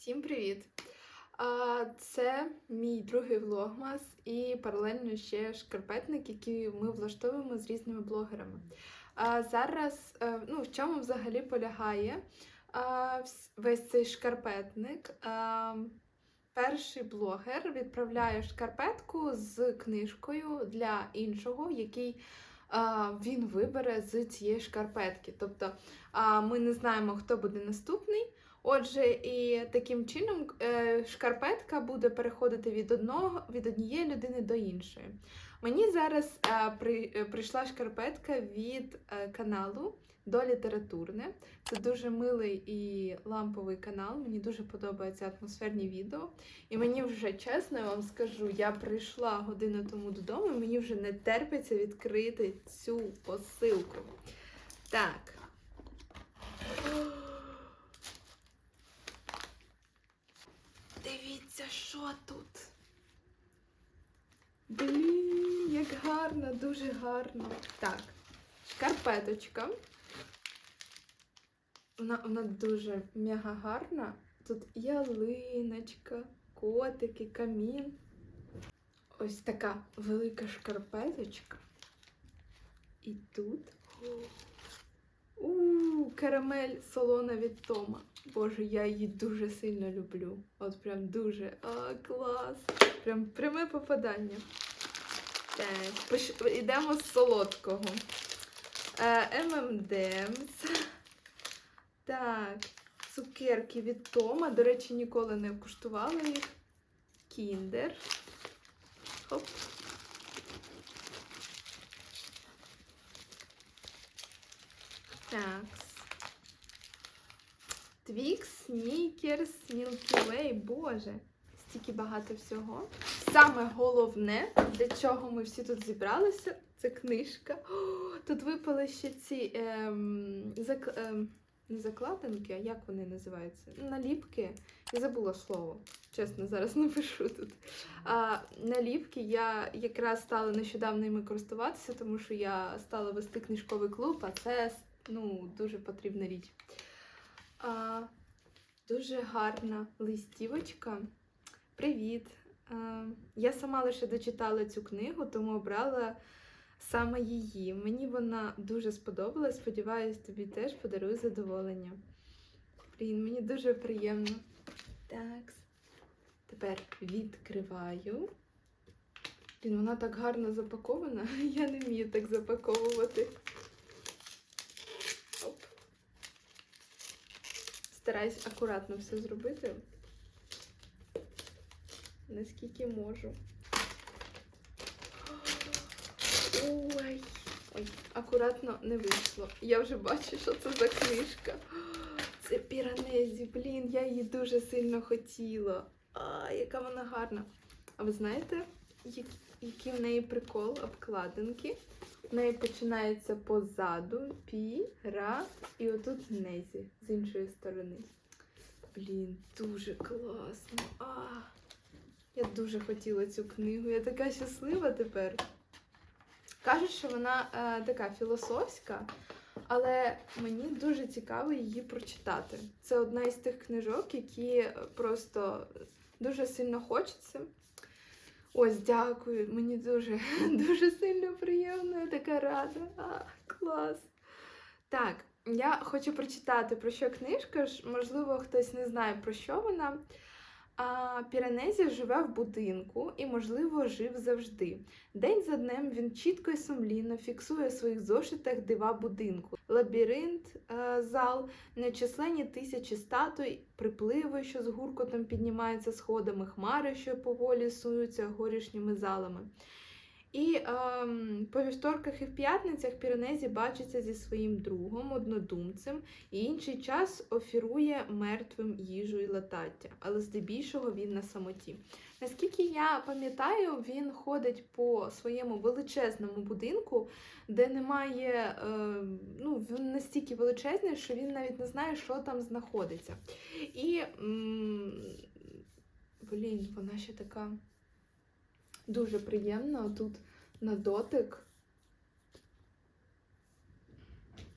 Всім привіт! Це мій другий влогмас і паралельно ще шкарпетник, який ми влаштовуємо з різними блогерами. Зараз е, ну, в чому взагалі полягає весь цей шкарпетник. Перший блогер відправляє шкарпетку з книжкою для іншого, який він вибере з цієї шкарпетки. Тобто ми не знаємо, хто буде наступний. Отже, і таким чином е, шкарпетка буде переходити від одного від однієї людини до іншої. Мені зараз е, при, е, прийшла шкарпетка від каналу до літературне. Це дуже милий і ламповий канал. Мені дуже подобаються атмосферні відео. І мені вже чесно я вам скажу, я прийшла годину тому додому, і мені вже не терпиться відкрити цю посилку. Так. Дивіться, що тут. Блін, як гарно, дуже гарно. Так, шкарпеточка. Вона, вона дуже мега гарна. Тут ялиночка, котики, камін. Ось така велика шкарпеточка. І тут. У карамель солона від Тома. Боже, я її дуже сильно люблю. От прям дуже. А, клас! Прям пряме попадання. Так, йдемо з солодкого. Е, Так, цукерки від Тома. До речі, ніколи не куштувала їх. Кіндер. Хоп. Так. Твікс, Снікерс, Вей, боже, стільки багато всього. Саме головне, для чого ми всі тут зібралися, це книжка. О, тут випали ще ці ем, зак, ем, закладинки, а як вони називаються? Наліпки. Я забула слово. Чесно, зараз напишу тут. А, наліпки я якраз стала нещодавно ними користуватися, тому що я стала вести книжковий клуб, а це ну, дуже потрібна річ. А, дуже гарна листівочка. Привіт! А, я сама лише дочитала цю книгу, тому обрала саме її. Мені вона дуже сподобалась. Сподіваюсь, тобі теж подарує задоволення. Блін, мені дуже приємно. Так. Тепер відкриваю. Блін, вона так гарно запакована. Я не вмію так запаковувати. Стараюсь акуратно все зробити. Наскільки можу. Ой, ой, акуратно не вийшло. Я вже бачу, що це за книжка. Це Піранезі, блін, я її дуже сильно хотіла. А, яка вона гарна. А ви знаєте, я- який в неї прикол обкладинки? В неї починається позаду піра і отут незі з іншої сторони. Блін, дуже класно. А, я дуже хотіла цю книгу. Я така щаслива тепер. Кажуть, що вона е, така філософська, але мені дуже цікаво її прочитати. Це одна із тих книжок, які просто дуже сильно хочеться. Ось, дякую. Мені дуже, дуже сильно приємно, така рада. А, клас. Так, я хочу прочитати про що книжка. Можливо, хтось не знає про що вона. А Піранезі живе в будинку і, можливо, жив завжди. День за днем він чітко і сумлінно фіксує в своїх зошитах дива будинку: лабіринт, е, зал, нечисленні тисячі статуй, припливи, що з гуркотом піднімаються сходами, хмари, що поволі суються горішніми залами. І ем, по вівторках і в п'ятницях Піранезі бачиться зі своїм другом, однодумцем, і інший час офірує мертвим їжу і латаття, але здебільшого він на самоті. Наскільки я пам'ятаю, він ходить по своєму величезному будинку, де немає, е, ну, він настільки величезний, що він навіть не знає, що там знаходиться. І, м, блін, вона ще така дуже приємна тут на дотик.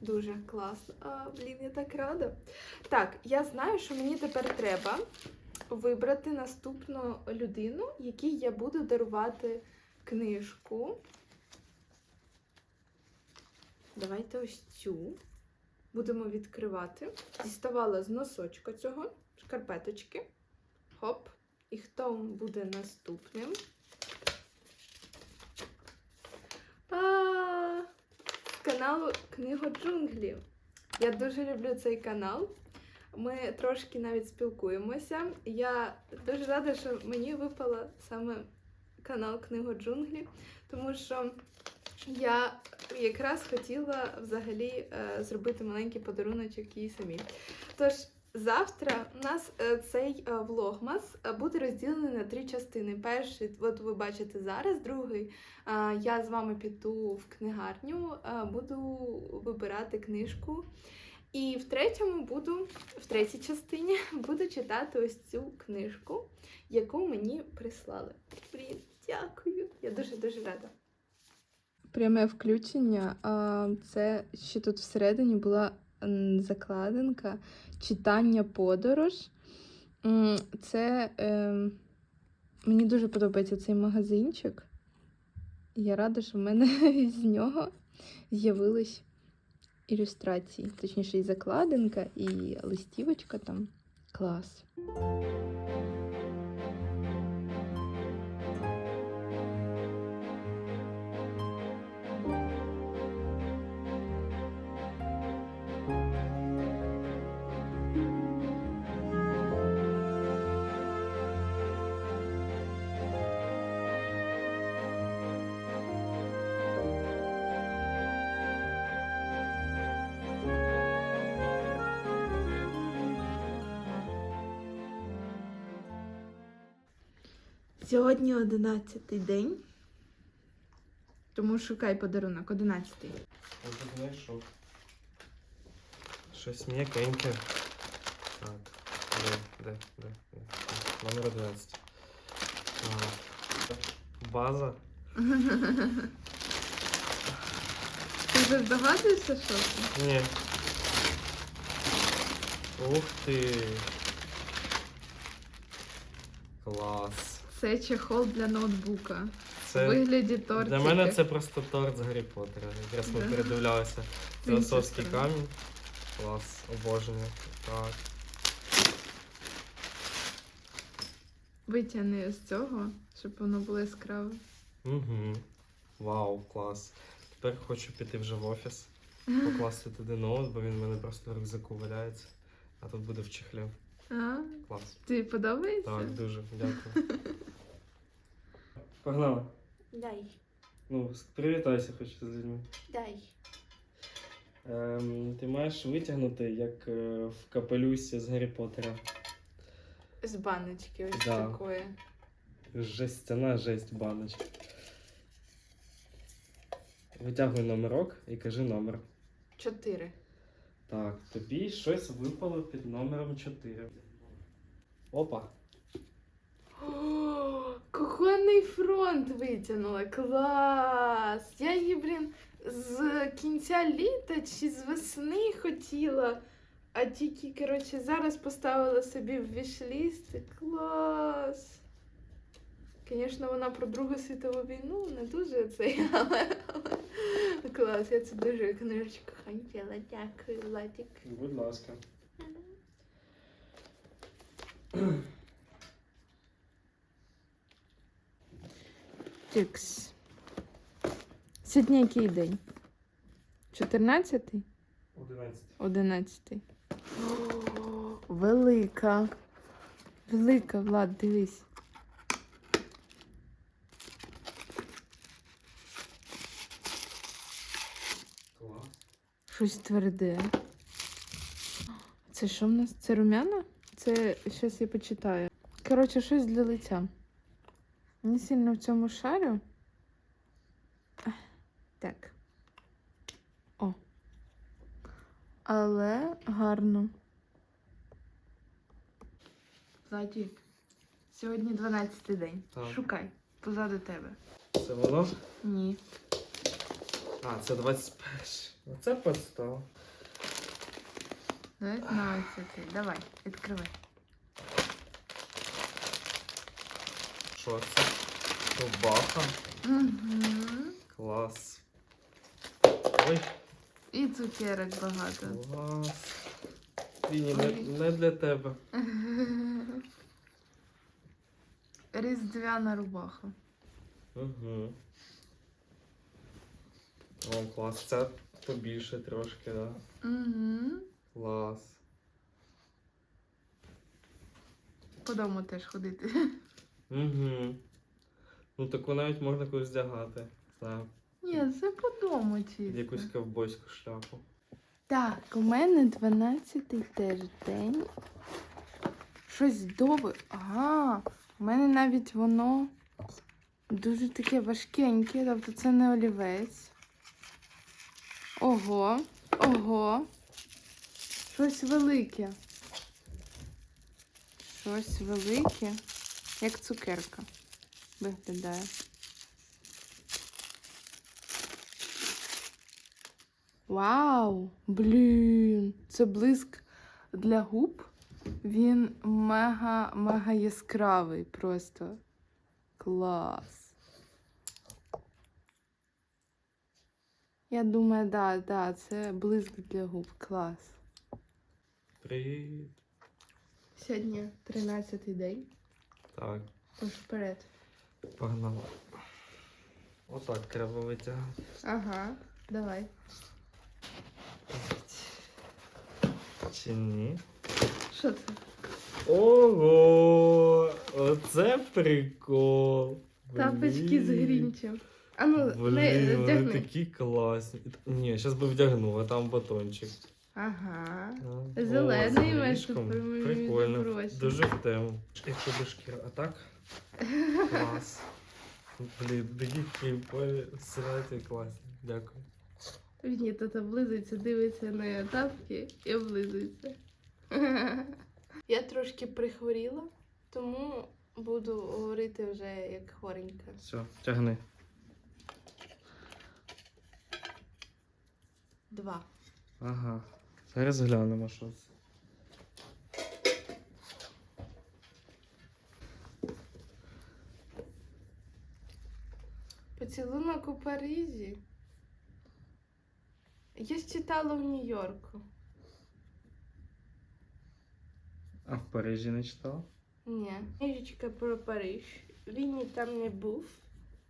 Дуже класно. А, блін, я так рада. Так, я знаю, що мені тепер треба вибрати наступну людину, якій я буду дарувати книжку. Давайте ось цю будемо відкривати. Діставала з носочка цього, шкарпеточки. Хоп. І хто буде наступним? А, з каналу Книго джунглів. Я дуже люблю цей канал. Ми трошки навіть спілкуємося. Я дуже рада, що мені випала саме канал Книго джунглі, тому що я якраз хотіла взагалі е, зробити маленький подаруночок їй самі. Тож завтра у нас е, цей е, влогмас е, буде розділений на три частини. Перший, от ви бачите зараз, другий я з вами піду в книгарню, буду вибирати книжку. І в третьому буду, в третій частині буду читати ось цю книжку, яку мені прислали. Блін, дякую. Я дуже дуже рада. Пряме включення. Це ще тут всередині була закладинка читання подорож. Це е, мені дуже подобається цей магазинчик. Я рада, що в мене з нього з'явились ілюстрації. Точніше, і закладинка, і листівочка там. Клас. Сьогодні одинадцятий день. Тому шукай подарунок, одинадцятий. Тут знайшов. Щось м'якеньке. Так. Де, де, де, де. Номер 11. Ага. База. Ти вже здогадуєшся, що це? Ні. Ух ти. Клас. Це чехол для ноутбука. Це вигляді тортика. для мене це просто торт з Гаррі Поттера. Якраз ми Да. передивлялися. Сторони. камінь. Клас, обожнюю. Так. Витягни з цього, щоб воно було яскраве. Угу. Вау, клас. Тепер хочу піти вже в офіс, покласти туди ноут, бо він в мене просто в рюкзаку валяється, а тут буде в чехлі. А? Клас. Тобі подобається? Так, дуже, дякую. Погнали. Дай, Ну, привітайся хоч з людьми. дай. Ем, ти маєш витягнути, як е, в капелюсі з Гаррі Поттера. З баночки ось Да. такої. Жестяна жесть баночка. Витягуй номерок і кажи номер. Чотири. Так, тобі щось випало під номером 4. Опа. О, кухонний фронт витягнула. Клас! Я її, блін, з кінця літа чи з весни хотіла. А тільки, коротше, зараз поставила собі в вішліст. Клас! Звісно, вона про Другу світову війну не дуже цей, але, але клас, я це дуже книжечку хотіла. Дякую, Владик. Будь ласка. Тикс. Сьогодні який день? 14-й? 11. 11. Велика. Велика, Влад, дивись. Клас. Щось тверде. Це що в нас? Це румяна? Це щас я почитаю. Коротше, щось для лиця. Не сильно в цьому шарю. Так. О. Але гарно. Ззаді. Сьогодні 12 день. Так. Шукай. Позаду тебе. Це воно? Ні. А, це 21. Оце подстава. 19. Давай, відкривай. Що це? Рубаха. Угу. Клас. Ой, І цукерок багато. клас. Віні, не, не для тебе. Різдвяна рубаха. Угу. О, клас. Це побільше трошки, да? Угу. Клас. По дому теж ходити. Угу. Ну таку навіть можна когось вдягати. Знаю. Ні, це по дому чисто. якусь ковбойську шляпу. Так, у мене 12-й теж день. Щось дове. Ага, у мене навіть воно дуже таке важкеньке, тобто це не олівець. Ого, ого. Щось велике. Щось велике, як цукерка виглядає. Вау! Блін! Це блиск для губ. Він мега мега яскравий просто. Клас. Я думаю, да, да, це блиск для губ. Клас. Привіт. Сьогодні 13-й день. Так, Тож вперед. погнали. Отак треба витягати. Ага, давай. Чи ні? Що це? Ого! Оце прикол. Тапочки з Блін. грінчем. А ну, не вони вдягни. такі класні. Ні, зараз би вдягнув, а там батончик. Ага. А, о, Зелений з мешко горішком. мені Прикольно. Дуже в тему. Якщо би шкіра, а так? Клас. Блін, такі прикольні, сраті класні. Дякую. Ні, тут облизується, дивиться на тапки і облизується. Я трошки прихворіла, тому буду говорити вже як хворенька. Все, тягни. Два. Ага. Зараз глянемо, що це. Поцілунок у Парижі. Я ж читала в Нью-Йорку. А в Парижі не читала? Ні. Книжечка про Париж. Він там не був,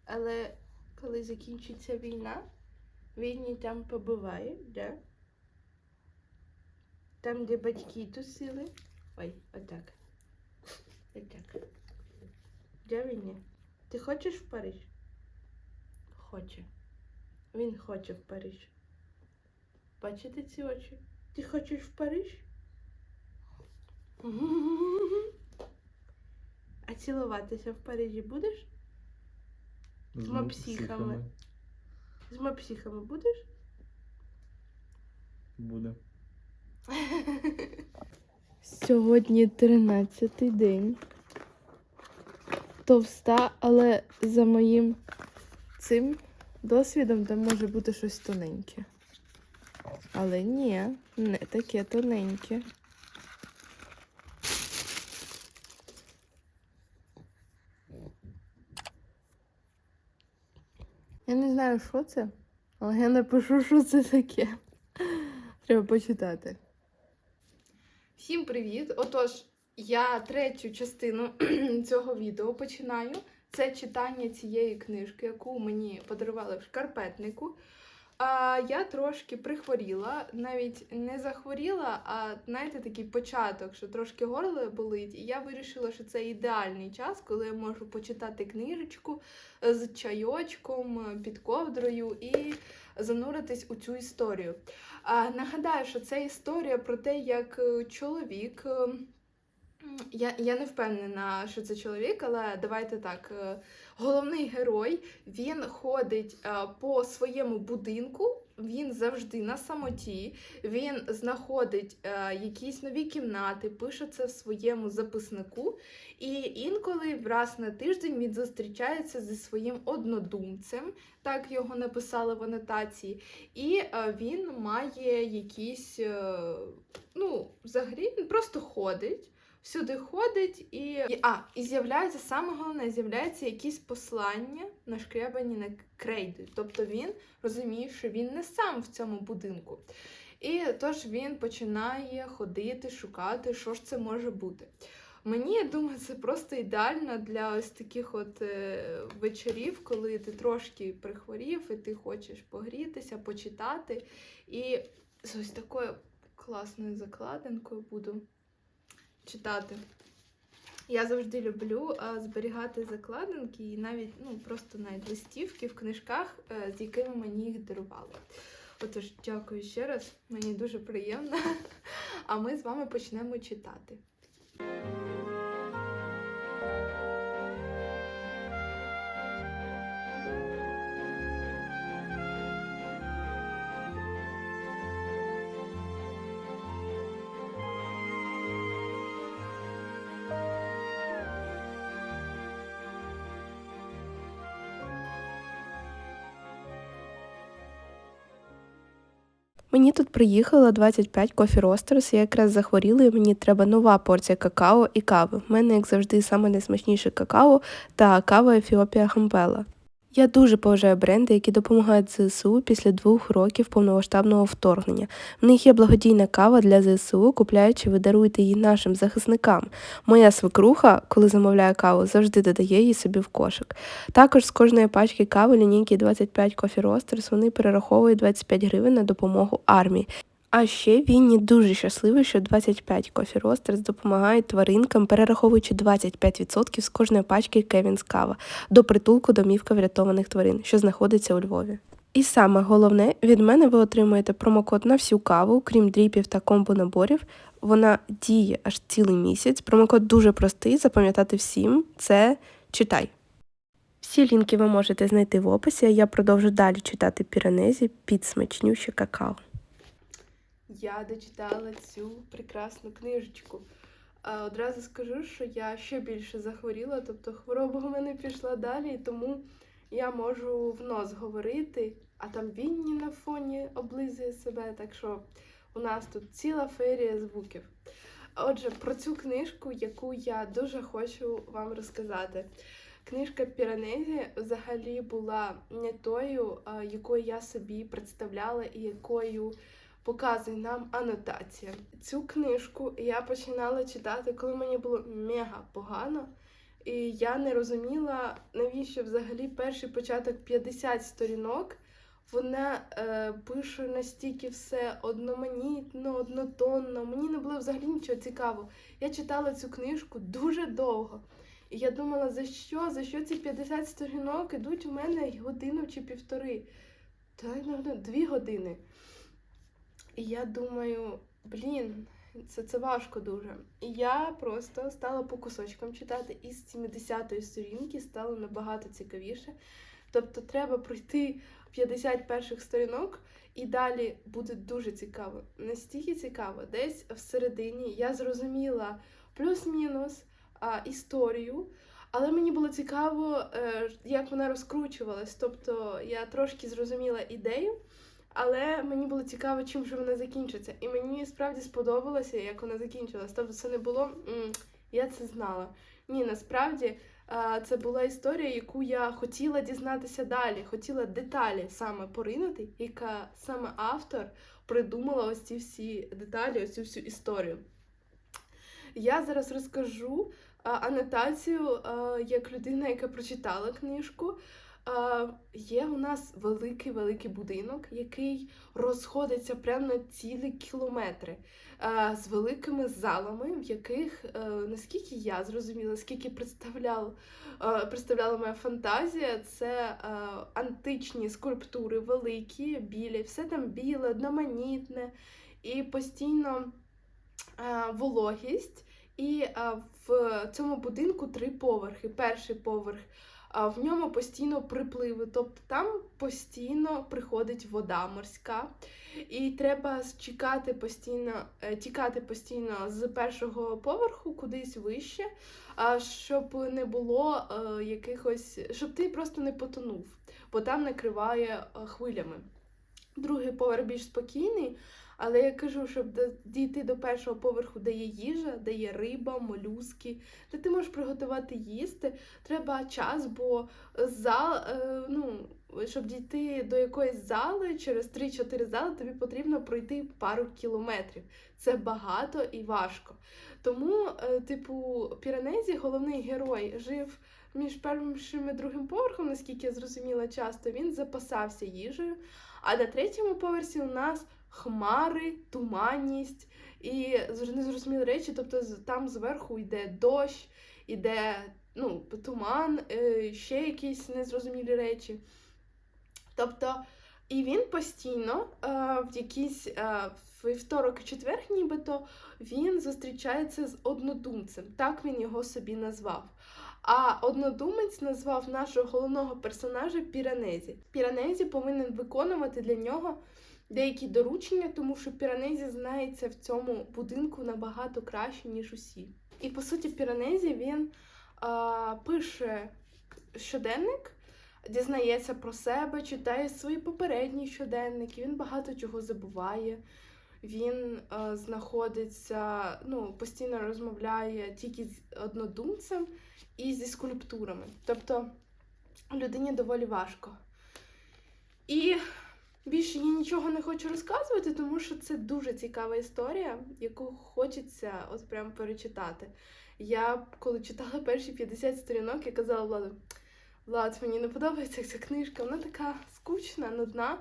але коли закінчиться війна, він там побуває, да? Там, де батьки тусили. Ой, отак. Отак. Де він? Ти хочеш в Париж? Хоче. Він хоче в Париж. Бачите ці очі? Ти хочеш в Париж? А цілуватися в Парижі будеш? З мопсіхами. З мопсіхами будеш? Буде. Сьогодні 13-й день. Товста, але за моїм цим досвідом там може бути щось тоненьке. Але ні, не таке тоненьке. Я не знаю, що це, але я напишу, що це таке. Треба почитати. Всім привіт! Отож, я третю частину цього відео починаю. Це читання цієї книжки, яку мені подарували в шкарпетнику. А я трошки прихворіла, навіть не захворіла, а знаєте, такий початок, що трошки горло болить. І я вирішила, що це ідеальний час, коли я можу почитати книжечку з чайочком під ковдрою і зануритись у цю історію. Нагадаю, що це історія про те, як е, чоловік. е, Я, я не впевнена, що це чоловік, але давайте так. е, Головний герой він ходить по своєму будинку він завжди на самоті, він знаходить е, якісь нові кімнати, пише це в своєму записнику. І інколи раз на тиждень він зустрічається зі своїм однодумцем, так його написали в анотації, і е, він має якісь, е, ну, взагалі, він просто ходить. Всюди ходить і, і а, і з'являється саме головне, з'являється якісь послання нашкрябані на крейди. Тобто він розуміє, що він не сам в цьому будинку. І тож він починає ходити, шукати, що ж це може бути. Мені я думаю, це просто ідеально для ось таких от е, вечорів, коли ти трошки прихворів і ти хочеш погрітися, почитати. І з ось такою класною закладинкою буду читати. Я завжди люблю а, зберігати закладинки і навіть ну, просто навіть листівки в книжках, е, з якими мені їх дарували. Отож, дякую ще раз, мені дуже приємно. А ми з вами почнемо читати. Мені тут приїхало 25 кофі Roasters, я якраз захворіла, і мені треба нова порція какао і кави. У мене, як завжди, саме найсмачніше какао та кава Ефіопія Хампела. Я дуже поважаю бренди, які допомагають ЗСУ після двох років повномасштабного вторгнення. В них є благодійна кава для ЗСУ, купляючи, ви даруєте її нашим захисникам. Моя свекруха, коли замовляє каву, завжди додає її собі в кошик. Також з кожної пачки кави лінійки 25 Coffee Roasters вони перераховують 25 гривень на допомогу армії. А ще Вінні дуже щасливий, що 25 Coffee Roasters допомагають тваринкам, перераховуючи 25% з кожної пачки Кевінс Кава до притулку домівка врятованих тварин, що знаходиться у Львові. І саме головне, від мене ви отримуєте промокод на всю каву, крім дріпів та комбо наборів. Вона діє аж цілий місяць. Промокод дуже простий, запам'ятати всім. Це читай. Всі лінки ви можете знайти в описі, а я продовжу далі читати піранезі під смачнюще какао. Я дочитала цю прекрасну книжечку. Одразу скажу, що я ще більше захворіла, тобто хвороба у мене пішла далі, тому я можу в нос говорити, а там Вінні на фоні облизує себе, так що у нас тут ціла ферія звуків. Отже, про цю книжку, яку я дуже хочу вам розказати. Книжка Піранезі взагалі була не тою, якою я собі представляла і якою показує нам анотація. Цю книжку я починала читати, коли мені було мега погано. І я не розуміла, навіщо взагалі перший початок 50 сторінок. Вона е, пише настільки все одноманітно, однотонно. Мені не було взагалі нічого цікавого. Я читала цю книжку дуже довго. І я думала, за що? За що ці 50 сторінок ідуть у мене годину чи півтори? Та ну, дві години. І я думаю, блін, це, це важко дуже. І я просто стала по кусочкам читати, і з 70-ї сторінки стало набагато цікавіше. Тобто треба пройти 50 перших сторінок, і далі буде дуже цікаво. Настільки цікаво, десь всередині я зрозуміла плюс-мінус історію. Але мені було цікаво, е, як вона розкручувалась. Тобто я трошки зрозуміла ідею, але мені було цікаво, чим же вона закінчиться. І мені справді сподобалося, як вона закінчилась. Тобто це не було я це знала. Ні, насправді це була історія, яку я хотіла дізнатися далі, хотіла деталі саме поринути, яка саме автор придумала ось ці всі деталі, ось цю всю історію. Я зараз розкажу анотацію як людина, яка прочитала книжку. Є у нас великий великий будинок, який розходиться прямо на цілі кілометри з великими залами, в яких, е, наскільки я зрозуміла, скільки представляла, е, представляла моя фантазія, це е, античні скульптури, великі, білі, все там біле, одноманітне і постійно вологість. І в цьому будинку три поверхи. Перший поверх в ньому постійно припливи, тобто там постійно приходить вода морська, і треба чекати постійно, е, тікати постійно з першого поверху кудись вище, а щоб не було е, якихось, щоб ти просто не потонув, бо там накриває е, хвилями. Другий поверх більш спокійний, але я кажу, щоб дійти до першого поверху, де є їжа, де є риба, молюски, де ти можеш приготувати їсти, треба час, бо зал, е, ну, щоб дійти до якоїсь зали через 3-4 зали, тобі потрібно пройти пару кілометрів. Це багато і важко. Тому, е, типу, Піранезі, головний герой, жив між першим і другим поверхом, наскільки я зрозуміла часто, він запасався їжею. А на третьому поверсі у нас хмари, туманність і незрозумілі речі. Тобто там зверху йде дощ, іде ну, туман, е, ще якісь незрозумілі речі. Тобто, і він постійно е, в якийсь е, вівторок і четвер, нібито він зустрічається з однодумцем. Так він його собі назвав. А однодумець назвав нашого головного персонажа Піранезі. Піранезі повинен виконувати для нього деякі доручення, тому що Піранезі знається в цьому будинку набагато краще, ніж усі. І по суті, Піранезі він а, пише щоденник, дізнається про себе, читає свої попередні щоденники, він багато чого забуває. Він е, знаходиться, ну, постійно розмовляє тільки з однодумцем і зі скульптурами. Тобто людині доволі важко. І більше я нічого не хочу розказувати, тому що це дуже цікава історія, яку хочеться от прям перечитати. Я коли читала перші 50 сторінок, я казала Владу, Влад, мені не подобається ця книжка, вона така скучна, нудна.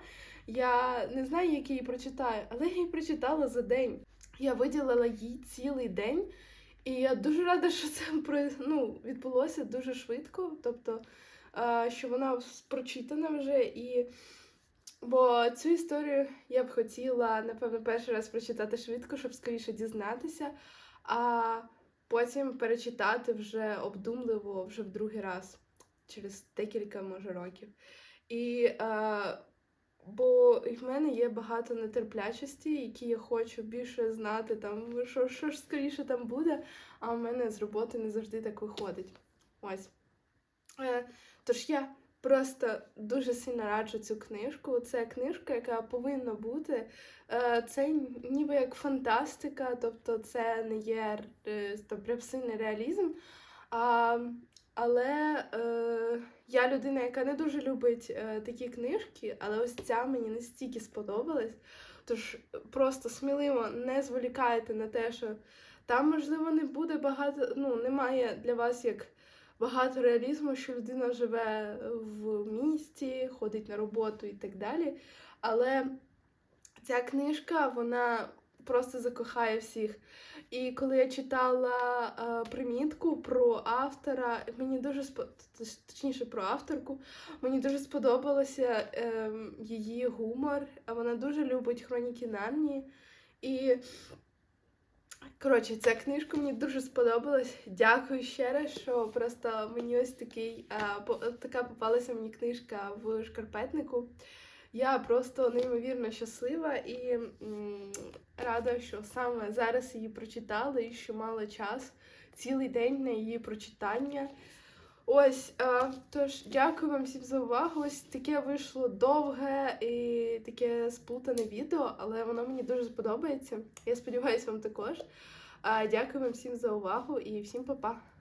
Я не знаю, як я її прочитаю, але я її прочитала за день. Я виділила їй цілий день, і я дуже рада, що це ну, відбулося дуже швидко. Тобто, е, що вона прочитана вже і. Бо цю історію я б хотіла, напевно, перший раз прочитати швидко, щоб скоріше дізнатися, а потім перечитати вже обдумливо вже в другий раз, через декілька може років. І е, бо в мене є багато нетерплячості, які я хочу більше знати, там що, що ж скоріше там буде, а в мене з роботи не завжди так виходить. Ось. Е, тож я просто дуже сильно раджу цю книжку. Це книжка, яка повинна бути. Е, Це ніби як фантастика, тобто це не є е, сильний реалізм. Але е, я людина, яка не дуже любить такі книжки, але ось ця мені настільки сподобалась. Тож просто сміливо не зволікайте на те, що там, можливо, не буде багато, ну, немає для вас як багато реалізму, що людина живе в місті, ходить на роботу і так далі. Але ця книжка, вона просто закохає всіх. І коли я читала е, примітку про автора, мені дуже спо... точніше про авторку, мені дуже сподобалося е, її гумор. Вона дуже любить хроніки Нарнії. І коротше, ця книжка мені дуже сподобалась. Дякую ще раз, що просто мені ось такий е, по- така попалася мені книжка в шкарпетнику. Я просто неймовірно щаслива і рада, що саме зараз її прочитала і що мала час цілий день на її прочитання. Ось, е, тож дякую вам всім за увагу. Ось таке вийшло довге і таке сплутане відео, але воно мені дуже сподобається. Я сподіваюся, вам також. Е, дякую вам всім за увагу і всім па-па!